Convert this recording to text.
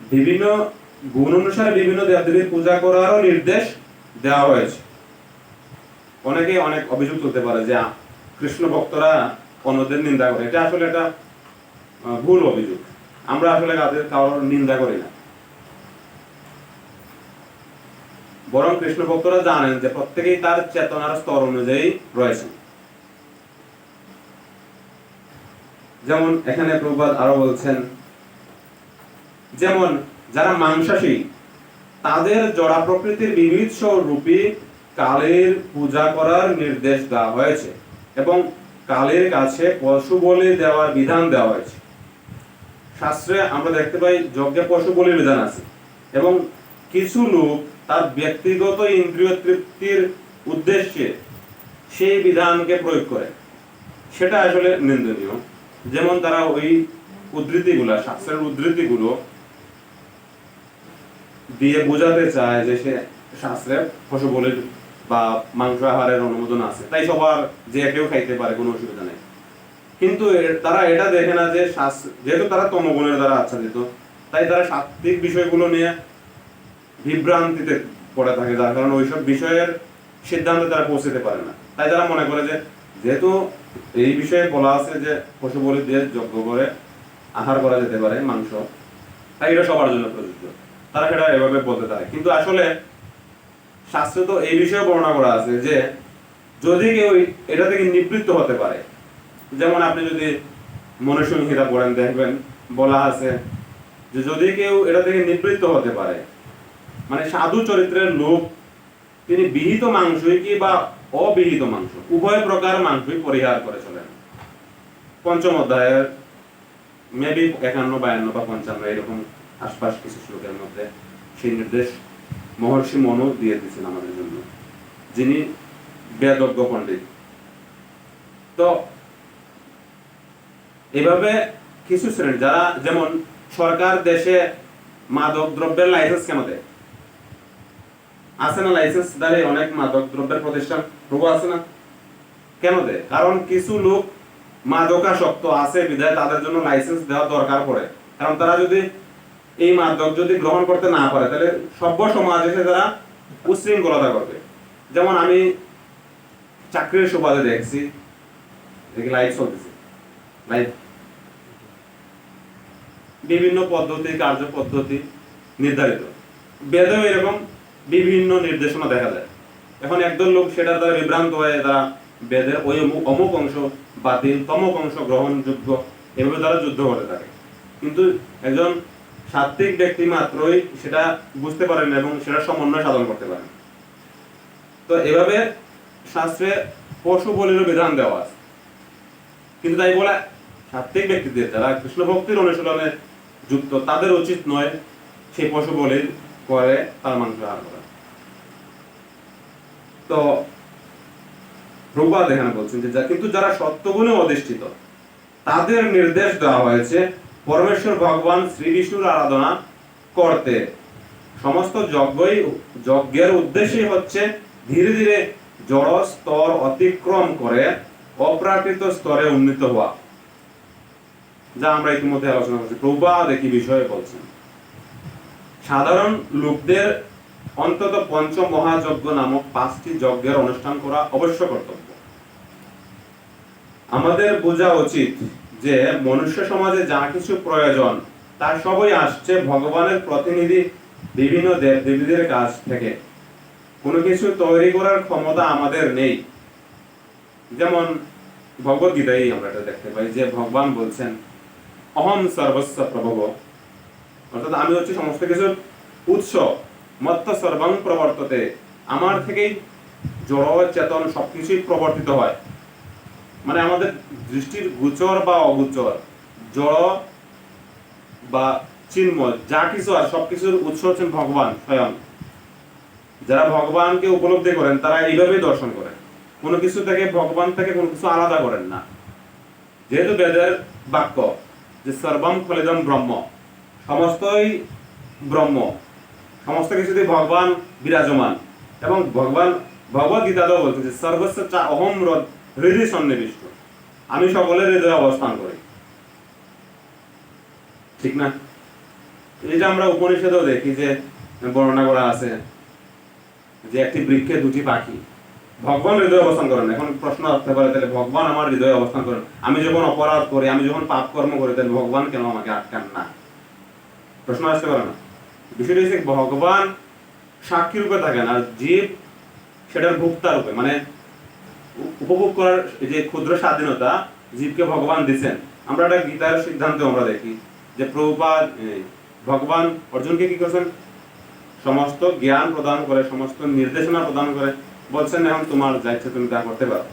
বিভিন্ন গুণ অনুসারে বিভিন্ন দেবদেবীর পূজা করারও নির্দেশ দেওয়া হয়েছে। অনেকে অনেক অভিযোগ তুলতে পারে যে কৃষ্ণ ভক্তরা অন্যদের নিন্দা করে। এটা আসলে একটা ভুল অভিযোগ। আমরা আসলে তাদের কারোর নিন্দা করি না। বরং কৃষ্ণ ভক্তরা জানেন যে প্রত্যেকেই তার চেতনার স্তর অনুযায়ী রয়েছেন যেমন এখানে প্রবাদ আরও বলছেন যেমন যারা মাংসাশী, তাদের জড়া প্রকৃতির বিবিধ রূপী কালের পূজা করার নির্দেশ দেওয়া হয়েছে এবং কালের কাছে পশু বলি দেওয়ার বিধান দেওয়া হয়েছে। শাস্ত্রে আমরা দেখতে পাই যজ্ঞে পশু বলির বিধান আছে এবং কিছু লোক তার ব্যক্তিগত ইন্দ্রিয় তৃপ্তির উদ্দেশ্যে সেই বিধানকে প্রয়োগ করে। সেটা আসলে নিন্দনীয়। যেমন তারা ওই উদ্ধৃতিগুলা, শাস্ত্রের উদ্ধৃতিগুলো দিয়ে বোঝাতে চায় যে সে শাস্ত্রে পশু বলির বা মাংস আহারের অনুমোদন আছে। তাই সবার যে কেউ খাইতে পারে, কোনো অসুবিধা নেই। কিন্তু তারা এটা দেখে না যে যেহেতু তারা তমগুণের দ্বারা আচ্ছাদিত, তাই তারা সাত্বিক বিষয়গুলো নিয়ে বিভ্রান্তিতে পড়ে থাকে, যার কারণে ওইসব বিষয়ের সিদ্ধান্তে তারা পৌঁছতে পারে না। তাই তারা মনে করে যে, যেহেতু এই বিষয়ে বলা আছে যে পশু বলি দিয়ে যজ্ঞ করে আহার করা যেতে পারে, মাংস, তাই এটা সবার জন্য প্রযোজ্য। তারা সেটা এভাবে বলতে থাকে কিন্তু আসলে শাস্ত্রে তো এই বিষয়ে বর্ণনা করা আছে যে যদি কেউ এটা থেকে নিবৃত্ত হতে পারে, যেমন আপনি যদি মনুসংহিতা পড়েন দেখবেন, বলা আছে যে যদি কেউ এটা থেকে নিবৃত্ত হতে পারে মানে সাধু চরিত্রের লোক, তিনি বিহিত মাংসই কি বা অবিহিত মাংস, উভয় প্রকার মাংসই পরিহার করে চলেন। পঞ্চম অধ্যায়ের মেবি একান্ন, বায়ান্ন বা পঞ্চান্ন, এরকম আশপাশ কিছু শ্লোকের মধ্যে সেই নির্দেশ মহর্ষি মনু দিয়ে দিয়েছেন আমাদের জন্য, যিনি বেদজ্ঞ পণ্ডিত। তো এভাবে কিছু শ্রেণি যারা যেমন সরকার দেশে মাদক দ্রব্যের লাইসেন্স কেন দেয়? আছে না লাইসেন্স দাঁড়িয়ে অনেক মাদক দ্রব্যের প্রতিষ্ঠান প্রভু আছে না? কেন দেয়? কারণ কিছু লোক মাদকাসক্ত আছে বিধায় তাদের জন্য লাইসেন্স দেওয়া দরকার পড়ে। কারণ তারা যদি এই মাদক যদি গ্রহণ করতে না পারে, তাহলে সভ্য সমাজ এসে তারা উশৃঙ্খলতা করবে। যেমন আমি চাকরির সুবাদে দেখছি, দেখি লাইভ চলতেছে। লাইভ বিভিন্ন পদ্ধতি, কার্য পদ্ধতি নির্ধারিত। বেদেও এরকম বিভিন্ন নির্দেশনা দেখা যায়। এখন একদল লোক সেটা দ্বারা বিভ্রান্ত হয়ে তারা বেদের ওই অমুক অংশ বাতিল, তমক অংশ গ্রহণযোগ্য, এভাবে তারা যুদ্ধ করে থাকে। কিন্তু একজন সাত্বিক ব্যক্তি মাত্রই সেটা বুঝতে পারেন এবং সেটা সমন্বয় সাধন করতে পারেন তো এভাবে শাস্ত্রে পশু বলিরও বিধান দেওয়া আছে। কিন্তু তাই বলে সাত্বিক ব্যক্তিদের, যারা কৃষ্ণ ভক্তির অনুশীলনে যুক্ত, তাদের উচিত নয় সেই পশু বলির করে তার মাংস আহার করা। তো প্রভুপাদ এখানে বলছেন যে কিন্তু যারা সত্যগুণে অধিষ্ঠিত, তাদের নির্দেশ দেওয়া হয়েছে পরমেশ্বর ভগবান শ্রী বিষ্ণুর আরাধনা করতে। সমস্ত যজ্ঞই, যজ্ঞের উদ্দেশ্যই হচ্ছে ধীরে ধীরে জড় স্তর অতিক্রম করে অপ্রাকৃত স্তরে উন্নীত হওয়া। যা আমরা ইতিমধ্যে আলোচনা করছি। প্রভুপাদ একই বিষয়ে বলছেন, সাধারণ লোকদের অন্তত পঞ্চ মহাযজ্ঞ নামক পাঁচটি যজ্ঞের অনুষ্ঠান করা অবশ্য কর্তব্য। আমাদের বোঝা উচিত যে মনুষ্য সমাজে যা কিছু প্রয়োজন তার সবই আসছে ভগবানের প্রতিনিধি বিভিন্ন দেব দেবীদের কাছ থেকে। কোনো কিছু তৈরি করার ক্ষমতা আমাদের নেই। যেমন ভগবত গীতায় আমরা এটা দেখতে পাই যে ভগবান বলছেন, অহম সর্বস্ব প্রভব। অর্থাৎ আমি হচ্ছে সমস্ত কিছুর উৎস, মত্ত সর্বাং প্রবর্ততে। আমার থেকেই জড়, চেতন সবকিছুই প্রবর্তিত হয়। মানে আমাদের দৃষ্টির গোচর বা অগোচর, জড় বা চিন্ময়, যা কিছু আর সবকিছুর উৎস হচ্ছেন ভগবান স্বয়ং। যারা ভগবানকে উপলব্ধি করেন, তারা এইভাবেই দর্শন করেন। কোনো কিছু থেকে ভগবান থেকে কোনো কিছু আলাদা করেন না। যেহেতু বেদের বাক্য যে সর্বম ফলিদম ব্রহ্ম, সমস্তই ব্রহ্ম, সমস্ত কিছুতে ভগবান বিরাজমান। এবং ভগবান ভগবত গীতাতেও বলছে যে সর্বস্ব চা অহম হৃদয় সন্নিবিষ্ট। আমি সকলের হৃদয়ে অবস্থান করি। ঠিক না? এটা আমরা উপনিষদেও দেখি যে, বর্ণনা করা আছে যে একটি বৃক্ষে দুটি পাখি। ভগবান হৃদয়ে অবস্থান করেন এখন প্রশ্ন আসতে পারে, তাহলে ভগবান আমার হৃদয়ে অবস্থান করেন? আমি যখন অপরাধ করি, আমি যখন পাপ কর্ম করি, তাহলে ভগবান কেন আমাকে আটকান না? প্রশ্ন আসতে পারে না। বিষয়টা হচ্ছে ভগবান সাক্ষী রূপে থাকেন, আর জীব সেটার ভোক্তা রূপে। মানে উপভোগ করার যে ক্ষুদ্র স্বাধীনতা জীবকে ভগবান দিচ্ছেন, আমরা একটা গীতার সিদ্ধান্ত আমরা দেখি যে প্রভুপাদ ভগবান অর্জুনকে কি করছেন? সমস্ত জ্ঞান প্রদান করে, সমস্ত নির্দেশনা প্রদান করে বলছেন, এখন তোমার যা ইচ্ছে তুমি তা করতে পারো।